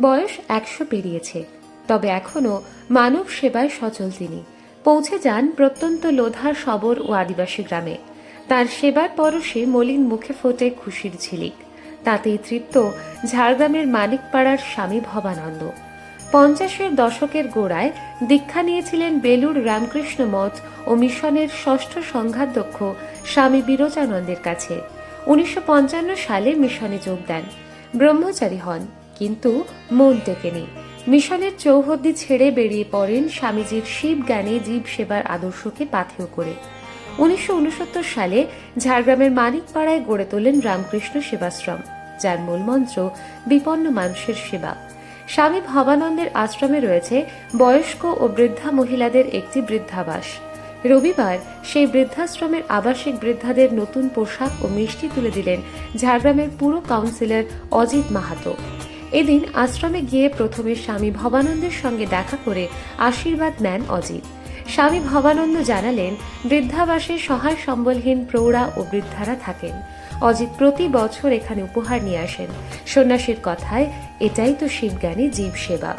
বয়স একশো পেরিয়েছে। তবে এখনও মানব সেবায় সচল তিনি। পৌঁছে যান প্রত্যন্ত লোধার শবর ও আদিবাসী গ্রামে। তার সেবার পরশে মলিন মুখে ফোটে খুশির ঝিলিক। তাতেই তৃপ্ত ঝাড়গ্রামের মানিকপাড়ার স্বামী ভবানন্দ। পঞ্চাশের দশকের গোড়ায় দীক্ষা নিয়েছিলেন বেলুর রামকৃষ্ণ মঠ ও মিশনের ষষ্ঠ সংঘাধ্যক্ষ স্বামী বিরোচানন্দের কাছে। উনিশশো পঞ্চান্ন সালে মিশনে যোগ দেন। ব্রহ্মচারী হন। কিন্তু মন টেকেনি। মিশনের চৌহদ্দি ছেড়ে বেরিয়ে পড়েন স্বামীজির শিব জ্ঞানে জীব সেবার আদর্শকে পাথেয় করে। উনিশশো সালে ঝাড়গ্রামের মানিকপাড়ায় গড়ে তোলেন রামকৃষ্ণ সেবাশ্রম, যার মূলমন্ত্র বিপন্ন মানুষের সেবা। স্বামী ভবানন্দের আশ্রমে রয়েছে বয়স্ক ও বৃদ্ধা মহিলাদের একটি বৃদ্ধাবাস। রবিবার সেই বৃদ্ধাশ্রমের আবাসিক বৃদ্ধাদের নতুন পোশাক ও মিষ্টি তুলে দিলেন ঝাড়গ্রামের পুরো কাউন্সিলর অজিত মাহাতো। এদিন আশ্রমে গিয়ে প্রথমে স্বামী ভবানন্দের সঙ্গে দেখা করে আশীর্বাদ নেন অজিত। স্বামী ভবানন্দ জানালেন, বৃদ্ধাবাসে সহায় সম্বলহীন প্রৌঢ়া ও বৃদ্ধারা থাকেন। অজিত প্রতি বছর এখানে উপহার নিয়ে আসেন। সন্ন্যাসীর কথায়, এটাই তো শিবজ্ঞানী জীব সেবা